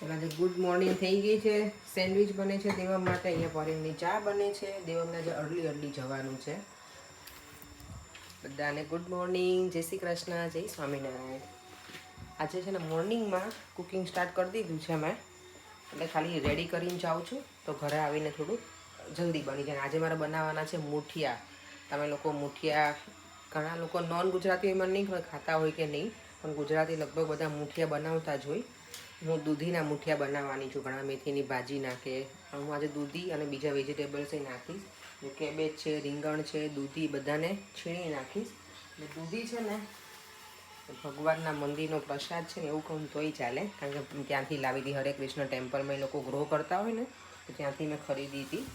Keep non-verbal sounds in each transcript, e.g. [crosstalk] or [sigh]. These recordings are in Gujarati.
ચાલો આજે ગુડ મોર્નિંગ થઈ ગઈ છે. સેન્ડવિચ બને છે દેવમ માટે. અહીંયા પોરિંગની ચા બને છે. દેવમને આજે અડલી અડલી જવાનું છે. બધાને ગુડ મોર્નિંગ. જય શ્રી કૃષ્ણ. જય સ્વામિનારાયણ. આજે છે ને મોર્નિંગમાં કુકિંગ સ્ટાર્ટ કરી દીધું છે મેં. એટલે ખાલી રેડી કરીને જાઉં છું. તો ઘરે આવીને થોડું જલ્દી બની જાય. આજે મારે બનાવવાના છે મુઠિયા. તમે લોકો મુઠિયા, ઘણા લોકો નોન ગુજરાતી મને નહીં ખાતા હોય કે નહીં, પણ ગુજરાતી લગભગ બધા મુઠિયા બનાવતા જ હોય. હું દૂધીના મુઠિયા બનાવવાની છું. ઘણા મેથીની ભાજી નાખે. હું આજે દૂધી અને બીજા વેજીટેબલ્સ નાખીશ. જે કેબેજ છે, રીંગણ છે, દૂધી બધાને છીણી નાખીશ. એટલે દૂધી છે ને, ભગવાનના મંદિરનો પ્રસાદ છે ને એવું કહું તોય ચાલે. કારણ કે ત્યાંથી લાવી હતી. હરે કૃષ્ણ ટેમ્પલમાં એ લોકો ગ્રો કરતા હોય ને, તો ત્યાંથી મેં ખરીદી હતી.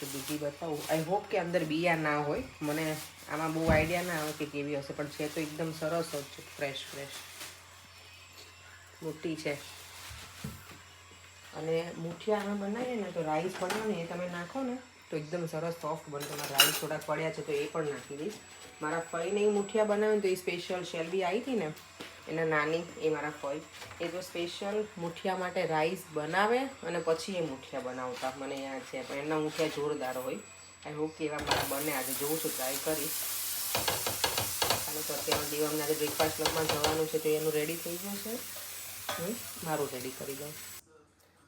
તો દૂધી બતાવું. આઈ હોપ કે અંદર બિયા ના હોય. મને આમાં બહુ આઈડિયા ના આવે કે કેવી હશે, પણ છે તો એકદમ સરસ જ છે. ફ્રેશ ફ્રેશ મોટી છે. અને મુઠિયા અમે બનાવીએ ને તો રાઈસ બનાવીએ એ તમે નાખો ને તો એકદમ સરસ સોફ્ટ બને. તમારા રાઈસ થોડાક પડ્યા છે તો એ પણ નાખી દઈશ. મારા ફઈને એ મુઠિયા બનાવે તો એ સ્પેશિયલ શેલબી આવી હતી ને, એના નાની, એ મારા ફઈ. એ તો સ્પેશિયલ મુઠિયા માટે રાઈસ બનાવે અને પછી એ મુઠિયા બનાવતા. મને યાદ છે, પણ એમના મુઠિયા જોરદાર હોય. આઈ હોપ કે એવા મારા બને. આજે જોઉં છું ટ્રાય કરીશ. ચાલો, તો અત્યારે દીવામાં આજે બ્રેકફાસ્ટ લગમાં જવાનું છે તો એનું રેડી થઈ ગયું છે મારું રેડી કરી દઉં.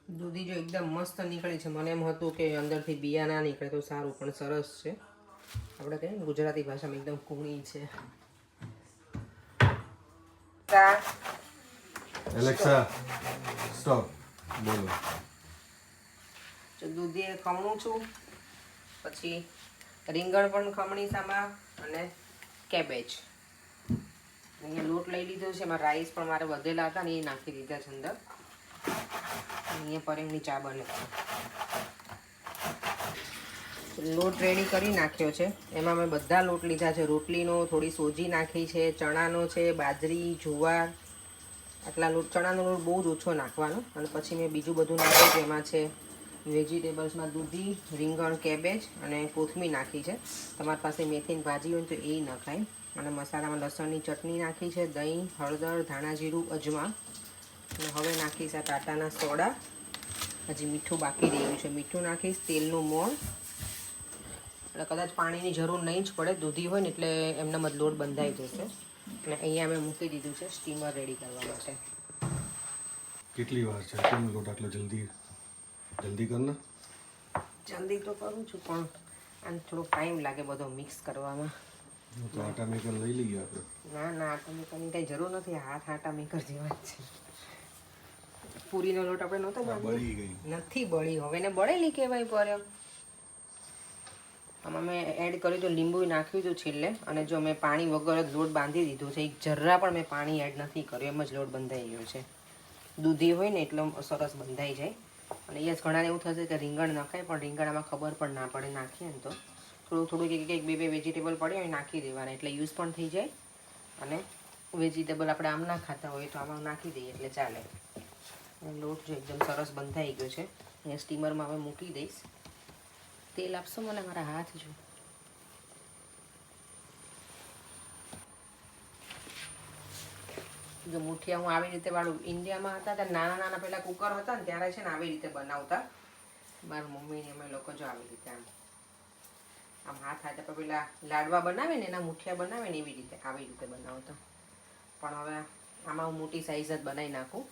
દૂધી જો એકદમ મસ્ત નીકળી છે. મને એમ હતું કે અંદરથી બિયા ના નીકળે તો સારું પણ સરસ છે. આપણે કહીએ ગુજરાતી ભાષામાં એકદમ કુણી છે. Alexa stop. બોલો. તો દૂધીએ ખમણું છું પછી રીંગણ પણ ખમણી સામા અને કેબેજ. અહીંયા લોટ લઈ લીધો છે, એમાં રાઈસ પણ મારે વધેલા હતા ને એ નાખી દીધા છે અંદર. અહીંયા પરેંગની ચા બને લોટ રેડી કરી નાખ્યો છે. એમાં મેં બધા લોટ લીધા છે. રોટલીનો થોડી સોજી નાખી છે, ચણાનો છે, બાજરી, જુવાર, આટલા લોટ, ચણાનો લોટ બહુ જ ઓછો નાખવાનો. અને પછી મેં બીજું બધું નાખ્યું છે, એમાં છે વેજીટેબલ્સમાં દૂધી, રીંગણ, કેબેજ અને કોથમીર નાખી છે. તમારી પાસે મેથીની ભાજી હોય તો એ નખાય અને મસાલામાં લસણની ચટણી નાખી છે દહીં હળદર ધાણા જીરું અજમા. અને હવે નાખીશ આ ટાટાના સોડા. હજી મીઠું બાકી રહ્યું છે. મીઠું નાખીશ તેલનું મોણ. એટલે કદાચ પાણીની જરૂર નહીં જ પડે દૂધી હોય ને એટલે એમના મત લોટ બંધાઈ જશે. અને અહીંયા મેં મૂકી દીધું છે સ્ટીમર રેડી કરવા માટે. કેટલી વાર છે? કેમ લોટ આટલો જલ્દી? જલ્દી કર જલ્દી તો કરું છું પણ આને થોડો ટાઈમ લાગે બધો મિક્સ કરવામાં. તો આટા મેકર લઈ લઈએ આપણે. ના ના આટા મેકરની કઈ જરૂર નથી. હાથ આટા મેકર જેવા જ છે. પૂરીનો લોટ આપણે નહોતો બળી ગઈ. નથી બળી. હવે ને બળેલી કહેવાય પર. આમાં મેં એડ કર્યું તો લીંબુ નાખ્યું હતું છેલ્લે અને જો મેં પાણી વગર જ લોટ બાંધી દીધો છે એક જરા પણ મેં પાણી એડ નથી કર્યું. એમ જ લોટ બંધાઈ ગયો છે. દૂધી હોય ને એટલો સરસ બંધાઈ જાય. અને અહીંયા જ ઘણાને એવું થશે કે રીંગણ નખાય પણ રીંગણ આમાં ખબર પણ ના પડે. નાખીએ ને તો. થોડું થોડું એક કંઈક બે બે વેજીટેબલ પડે હોય નાખી દેવાના. એટલે યુઝ પણ થઈ જાય અને વેજીટેબલ આપણે આમ ના ખાતા હોય તો આમાં નાખી દઈએ એટલે ચાલે. લોટ જો એકદમ સરસ બંધાઈ ગયો છે. અહીંયા સ્ટીમરમાં હવે મૂકી દઈશ. તેલ આપશો મને? મારા હાથ જો. જો મુઠિયા હું આવી રીતે વાળું ઇન્ડિયામાં હતા, ત્યારે નાના નાના પહેલાં કુકર હતા ને ત્યારે છે ને આવી રીતે બનાવતા. મારી મમ્મીને અમે લોકો જો આવી રીતે આમ હાથ હાથ આપણે પેલા લાડવા બનાવે ને, એના મુઠિયા બનાવે ને એવી રીતે આવી રીતે બનાવતા પણ હવે આમાં હું મોટી સાઈઝ જ બનાવી નાખું,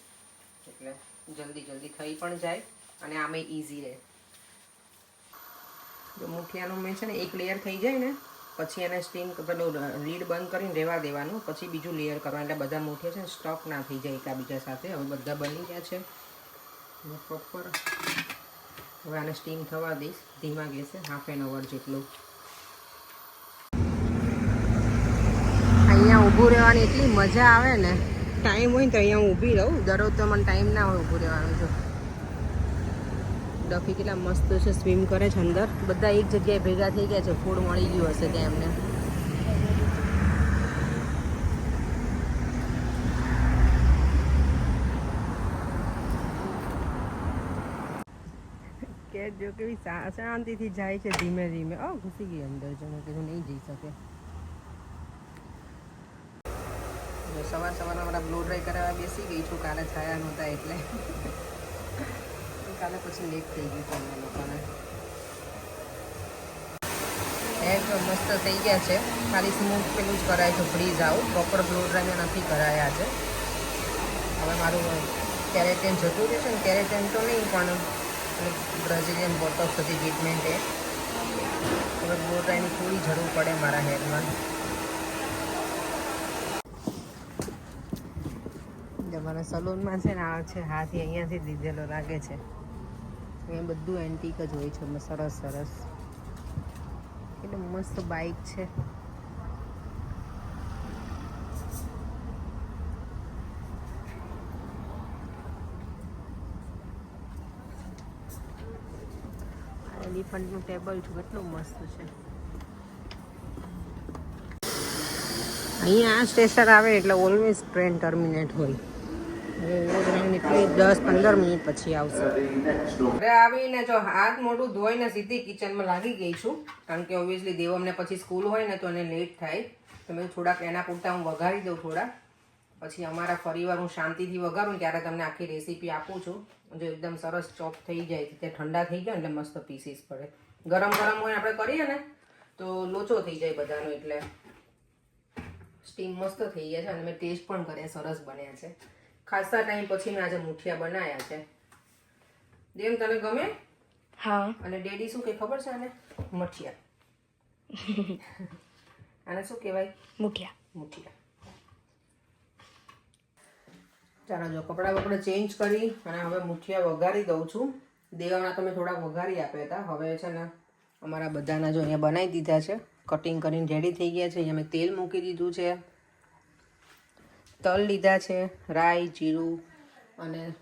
એટલે જલ્દી જલ્દી થઈ પણ જાય અને આમે ઇઝી રહે. જો મુઠિયાનું મેં છે ને એક લેયર થઈ જાય ને, પછી એને સ્ટીમ પેલું લીડ બંધ કરીને રહેવા દેવાનું, પછી બીજું લેયર કરવાનું. એટલે બધા મુઠિયા છે ને સ્ટોક ના થઈ જાય એકબીજા સાથે. હવે બધા બની ગયા છે. પ્રોપર હવે આને સ્ટીમ થવા દઈશ. ધીમા ગેસે હાફ એન અવર જેટલું અહીંયા ઊભું રહેવાની એટલી મજા આવે ને. ટાઈમ હોય ને તો અહીંયા હું ઊભી રહું. દરરોજ તો મને ટાઈમ ના હોય ઊભું રહેવાનું જો. ડફી કેટલા મસ્ત છે સ્વિમ કરે છે અંદર. બધા એક જગ્યાએ ભેગા થઈ ગયા છે. ફૂડ મળી ગયું હશે ત્યાં એમને. કે જો કેવી શાંતિથી જાય છે ધીમે ધીમે. ઓ, ઘૂસી ગઈ અંદર. જો મેં કીધું નહીં જઈ શકે. તો સવાર સવારમાં મારા બ્લો ડ્રાય કરાવવા બેસી ગઈ છું. કાલે થયા નહોતા એટલે. કાલે પછી લેટ થઈ ગયું તમને લોકોને. હેર તો મસ્ત થઈ ગયા છે. ખાલી સ્મૂથ પેલું જ કરાય છે ફ્રીઝ આવું પ્રોપર બ્લો ડ્રાય નથી કરાયા છે હવે મારું કેરેટેન જતું રહેશે ને કેરેટેન તો નહીં, પણ બ્રાઝિલિયન બોટોક્સ હતી ટ્રીટમેન્ટ એ. હવે બ્લો ડ્રાયની થોડી જરૂર પડે મારા હેરમાં મારા સલૂનમાં છે ને આ છે, હાથી અહીંયાથી દીધેલો લાગે છે. એ બધું એન્ટિક જ હોય છે સરસ સરસ. એટલે મસ્ત બાઇક છે. એલિફન્ટનું ટેબલ છે, કેટલું મસ્ત છે. અહીંયા આ સ્ટેશન આવે એટલે ઓલવેઝ ટ્રેન ટર્મિનેટ હોય. પંદર મિનિટ પછી આવશે. ઘરે આવીને જો હાથ મોઢું ધોઈને સીધી કિચનમાં લાગી ગઈ છું, કારણ કે ઓબ્વિયસલી દેવમને પછી સ્કૂલ હોય ને તો એને લેટ થાય. તો થોડાક એના પૂરતા હું વઘારી દઉં થોડા. પછી અમારા ફરીવાર હું શાંતિથી વઘારું ત્યારે તમને આખી રેસીપી આપું છું. જો એકદમ સરસ ચોપ થઈ જાય, તે ઠંડા થઈ ગયા એટલે મસ્ત પીસીસ પડે. ગરમ ગરમ હોય આપણે કરીએ ને, તો લોચો થઈ જાય બધાનો એટલે. સ્ટીમ મસ્ત થઈ ગયા છે અને મેં ટેસ્ટ પણ કર્યા, સરસ બન્યા છે. ખાસા ટાઈમ પછી મેં આજે મુઠિયા બનાવ્યા છે. જેમ તને ગમે? હા. અને ડેડી શું કે ખબર છે આને? મઠિયા. [laughs] આને શું કહેવાય? મુઠિયા. મુઠિયા. ચાલો જો કપડાં બપડા ચેન્જ કરી અને હવે મુઠિયા વઘારી દઉં છું. દેવાના તમે થોડાક વઘારી આપ્યા હતા. હવે છે ને અમારા બધાના જો અહીંયા બનાવી દીધા છે. કટિંગ કરીને રેડી થઈ ગયા છે. અહીંયા મેં તેલ મૂકી દીધું છે. તલ લીધા છે, રાઈ, જીરું અને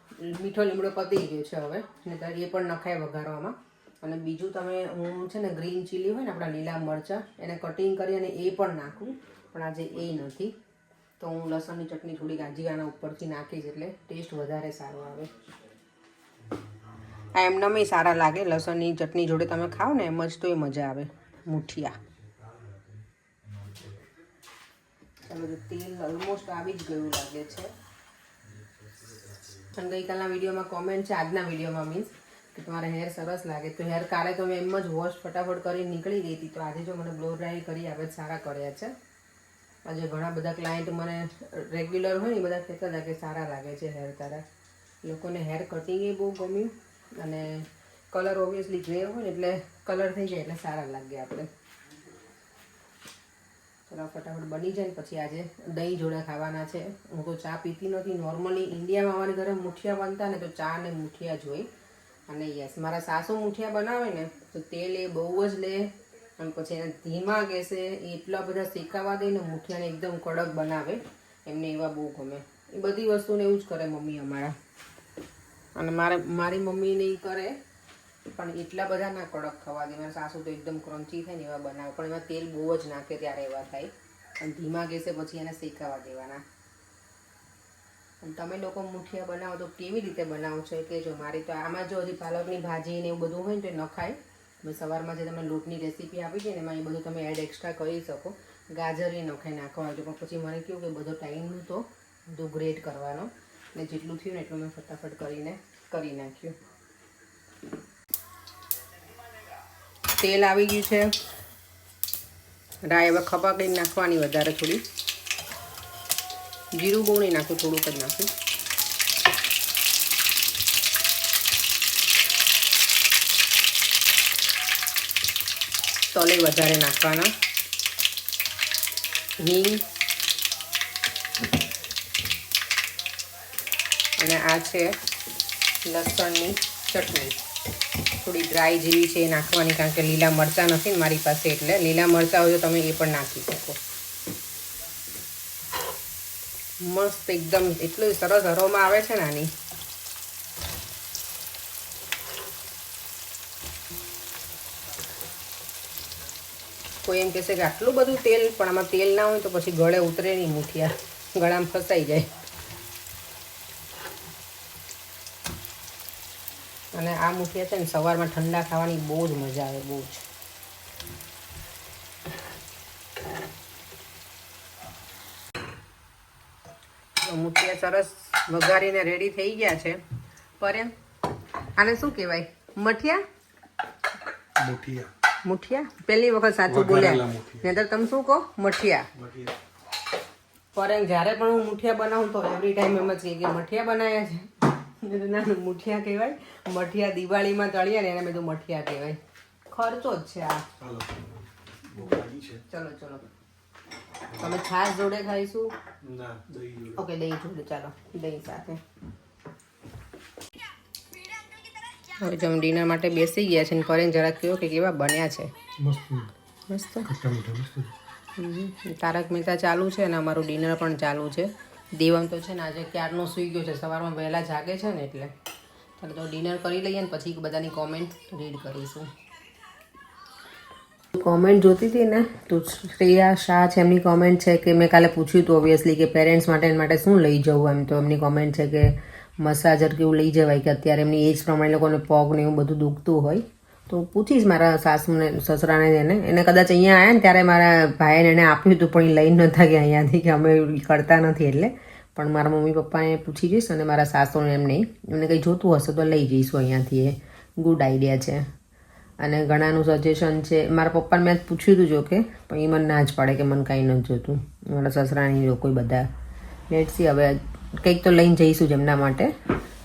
મીઠો લીમડો પતી ગયો છે હવે. ને એ પણ નખાય વઘારવામાં. અને બીજું તમે, હું છે ને ગ્રીન ચીલી હોય ને આપણા લીલા મરચાં, એને કટિંગ કરી અને એ પણ નાખું. પણ આજે એ નથી. તો હું લસણની ચટણી થોડી ગાજી આના ઉપરથી નાખીશ એટલે ટેસ્ટ વધારે સારો આવે. આ એમનામાં સારા લાગે. લસણની ચટણી જોડે તમે ખાઓ ને, એમ જ તો એ મજા આવે. મુઠિયા. ચાલો બધું તેલ ઓલમોસ્ટ આવી જ ગયું લાગે છે. અને ગઈકાલના વિડીયોમાં કોમેન્ટ છે, આજના વિડીયોમાં મીન્સ કે તમારા હેર સરસ લાગે. તો હેર કાલે તો મેં એમ જ વોશ ફટાફટ કરી નીકળી ગઈ હતી. તો આજે જો મને બ્લો ડ્રાય કરી આવે સારા કર્યા છે. આજે ઘણા બધા ક્લાયન્ટ મને રેગ્યુલર હોય ને બધા કહેતા હતા કે સારા લાગે છે હેર તારા. લોકોને હેર કટિંગ એ બહુ ગમ્યું અને કલર ઓબ્વિયસલી ગ્રે હોય ને એટલે કલર થઈ જાય એટલે સારા લાગે આપણે ચલો, ફટાફટ બની જાય પછી આજે દહીં જોડે ખાવાના છે. હું તો ચા પીતી નથી. નોર્મલી ઇન્ડિયામાં અમારી ઘરે મુઠિયા બનતા ને તો ચા ને મુઠિયા જોઈ. અને યસ મારા સાસુ મુઠિયા બનાવે ને તો તેલ એ બહુ જ લે, અને પછી એને ધીમા ગેસે એટલા બધા શેકાવા દે ને મુઠિયાને એકદમ કડક બનાવે. એમને એવા બહુ ગમે. એ બધી વસ્તુને એવું જ કરે મમ્મી અમારા. અને મારે, મારી મમ્મીને એ કરે પણ એટલા બધા ના કડક થવા દે. મારા સાસુ તો એકદમ ક્રન્ચી થાય ને એવા બનાવે. પણ એમાં તેલ બહુ જ નાખે ત્યારે એવા થાય. અને ધીમા ગેસે પછી એને શેકાવા દેવાના. અને તમે લોકો મુઠિયા બનાવો તો કેવી રીતે બનાવો છો એ કહેજો. મારી તો આમાં જો હજી પાલકની ભાજી ને એવું બધું હોય ને તો નખાય. મેં સવારમાં જે તમને લોટની રેસીપી આપી છે ને એમાં એ બધું તમે એડ એક્સ્ટ્રા કરી શકો. ગાજર એ નખાઈ નાખવા પણ પછી મને કહ્યું કે બધો ટાઈમ તો બધું ગ્રેટ કરવાનો. ને જેટલું થયું ને એટલું મેં ફટાફટ કરીને કરી નાખ્યું. તેલ આવી ગયું છે. રાય હવે ખભા કરીને નાખવાની વધારે થોડી. જીરું નહીં નાખું થોડુંક જ નાખું. તલે વધારે નાખવાના. હિંગ. અને આ છે લસણની ચટણી. થોડી ડ્રાય જેવી છે એ નાખવાની કારણ કે લીલા મરચાં નથી મારી પાસે એટલે લીલા મરચાં હોય તો તમે એ પણ નાખી શકો. મસ્ત એકદમ એટલું સરસ હરોમાં આવે છે ને આની. કોઈ એમ કહેશે કે આટલું બધું તેલ, પણ આમાં તેલ ના હોય તો પછી ગળે ઉતરે નહીં મૂઠિયા. ગળામાં ફસાઈ જાય. અને આ મૂકીએ છે ને સવારમાં ઠંડા ખાવાની બહુ જ મજા આવે બહુ જ. સરસ વઘારીને રેડી થઈ ગયા છે. પર એમ આને શું કહેવાય? મઠિયા? મુઠિયા. મુઠિયા? પહેલી વખત સાચું બોલ્યા. નહીતર તમે શું કહો? મઠિયા. મોઠિયા. પર જ્યારે પણ હું મુઠિયા બનાવું તો એવરી ટાઈમ એમ જ કે મઠિયા બનાવ્યા છે. મેં મુઠિયા કહેવાય. મઠિયા દિવાળીમાં તળીએ ને એને બધું મઠિયા કહેવાય. ખર્ચો જ છે આ. ચાલો. ચલો ચલો. તમે છાસ જોડે ખાઈશું? ના દહીં જોડે. ઓકે દહીં જોડે. ચાલો દહીં સાથે. હવે જમ ડિનર માટે બેસી ગયા છે ને કરીને જરાક કહ્યું કે કેવા બન્યા છે. મસ્ત. તારક મહેતા ચાલુ છે અને અમારું ડિનર પણ ચાલુ છે. દેવમ તો છે ને આજે ક્યારનો સૂઈ ગયો છે? સવારમાં વહેલા જાગે છે ને એટલે. ચાલો તો ડિનર કરી લઈએ ને પછી બધાની કોમેન્ટ રીડ કરીશું. કોમેન્ટ જોતી હતી ને? તો શ્રેયા શાહ છે, એમની કોમેન્ટ છે કે મેં કાલે પૂછ્યું હતું ઓબ્વિયસલી કે પેરેન્ટ્સ માટે એના માટે શું લઈ જવું એમ. તો એમની કોમેન્ટ છે કે મસાજર કેવું લઈ જવાય કે અત્યારે એમની એજ પ્રમાણે લોકોને પગ ને એવું બધું દુખતું હોય. તો પૂછીશ મારા સાસુને, સસરાને એને. એને કદાચ અહીંયા આવ્યા ને ત્યારે મારા ભાઈને એને આપ્યું હતું, પણ એ લઈ નહોતા કે અહીંયાથી, કે અમે કરતા નથી એટલે. પણ મારા મમ્મી પપ્પાને પૂછી જઈશ અને મારા સાસુને એમ નહીં. એમને કંઈ જોતું હશે તો લઈ જઈશું અહીંયાથી એ. ગુડ આઈડિયા છે. અને ઘણાનું સજેશન છે. મારા પપ્પાને મેં પૂછ્યું હતું જો કે, પણ એ મને ના જ પાડે કે મને કાંઈ નથી જોતું. મારા સસરાની લોકો બધા. લેટસી હવે કંઈક તો લઈને જઈશું જ એમના માટે.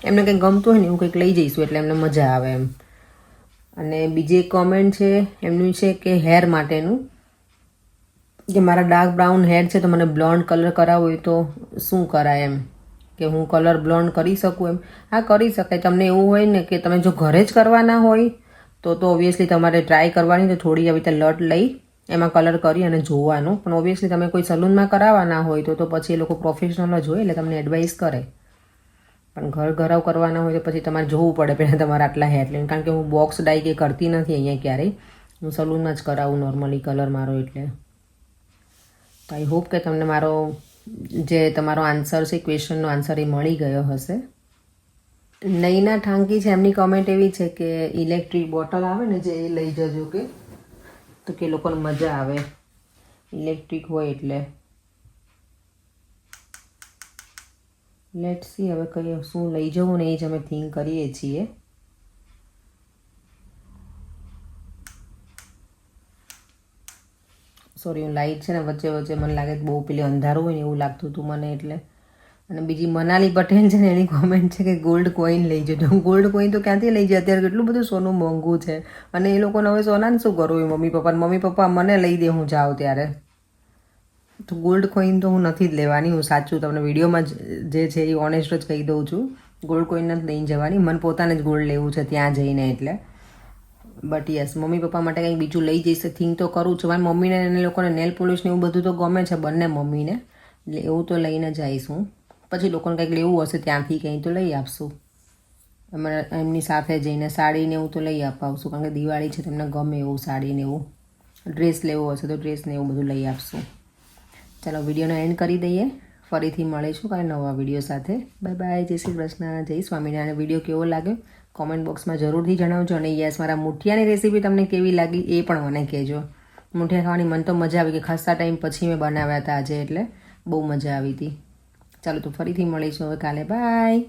એમને કંઈક ગમતું હોય ને એવું કંઈક લઈ જઈશું એટલે એમને મજા આવે એમ. અને બીજી એક કોમેન્ટ છે, એમનું છે કે હેર માટેનું. કે મારા ડાર્ક બ્રાઉન હેર છે, તો મને બ્લોન્ડ કલર કરાવવો હોય તો શું કરાય એમ? કે હું કલર બ્લોન્ડ કરી શકું એમ? હા, કરી શકાય. તમને એવું હોય ને કે તમે જો ઘરે જ કરવાના હોય, તો તો ઓબ્વિયસલી તમારે ટ્રાય કરવાની, તો થોડી આવી રીતે લટ લઈ એમાં કલર કરી અને જોવાનું. પણ ઓબ્વિયસલી તમે કોઈ સલૂનમાં કરાવવાના હોય, તો તો પછી એ લોકો પ્રોફેશનલ જ હોય, એટલે તમને એડવાઇસ કરે. પણ ઘર ઘરાવ કરવાના હોય તો પછી તમારે જોવું પડે પહેલાં તમારે આટલા હેર લઈને કારણ કે હું બોક્સ ડાય કે કરતી નથી અહીંયા ક્યારેય. હું સલૂનમાં જ કરાવું નોર્મલી કલર મારો એટલે. તો આઈ હોપ કે તમને મારો જે તમારો આન્સર છે ક્વેશ્ચનનો આન્સર એ મળી ગયો હશે. નૈના ઠાંકી છે, એમની કોમેન્ટ એવી છે કે ઇલેક્ટ્રિક બોટલ આવે ને જે એ લઈ જજો કે. તો કે લોકોને મજા આવે. ઇલેક્ટ્રિક હોય એટલે. લેટ સી હવે કઈ શું લઈ જવું ને એ જ અમે થિંક કરીએ છીએ. સોરી હું લાઇટ છે ને વચ્ચે વચ્ચે મને લાગે કે બહુ પેલી અંધારું હોય ને એવું લાગતું હતું મને એટલે. અને બીજી મનાલી પટેલ છે ને એની કોમેન્ટ છે કે ગોલ્ડ કોઈન લઈ જજો. ગોલ્ડ કોઈન તો ક્યાંથી લઈ જાય અત્યારે કેટલું બધું સોનું મોંઘું છે. અને એ લોકોને હવે સોનાને શું કરવું મમ્મી પપ્પાને મમ્મી પપ્પા મને લઈ દે, હું જાઉં ત્યારે. તો ગોલ્ડ કોઈન તો હું નથી જ લેવાની, હું સાચું તમને વિડીયોમાં જ જે છે એ ઓનેસ્ટ જ કહી દઉં છું. ગોલ્ડ કોઈન નથી લઈને જવાની, મને પોતાને જ ગોલ્ડ લેવું છે ત્યાં જઈને એટલે. બટ યસ મમ્મી પપ્પા માટે કંઈક બીજું લઈ જઈશ થિંક તો કરું છું. મારી મમ્મીને એને લોકોને નેલ પોલિશ ને એવું બધું તો ગમે છે બંને મમ્મીને. એટલે એવું તો લઈને જઈશ હું. પછી લોકોને કંઈક લેવું હશે ત્યાંથી કંઈ તો લઈ આપશું. અમે એમની સાથે જઈને સાડીને એવું તો લઈ અપાવશું, કારણ કે દિવાળી છે, તેમને ગમે એવું સાડીને એવું. ડ્રેસ લેવો હશે તો ડ્રેસ ને એવું બધું લઈ આપશું. ચાલો વિડીયોનો એન્ડ કરી દઈએ. ફરીથી મળીશું કાંઈ નવા વીડિયો સાથે. બાય બાય જય શ્રી કૃષ્ણ. જય સ્વામિનારાયણ. વીડિયો કેવો લાગ્યો? કોમેન્ટ બોક્સમાં જરૂરથી જણાવજો અને યસ, મારા મુઠિયાની રેસીપી તમને કેવી લાગી એ પણ મને કહેજો. મુઠિયા ખાવાની મને તો મજા આવી ગઈ. ખાસા ટાઈમ પછી મેં બનાવ્યા હતા આજે એટલે બહુ મજા આવી હતી. ચાલો તો ફરીથી મળીશું હવે કાલે. બાય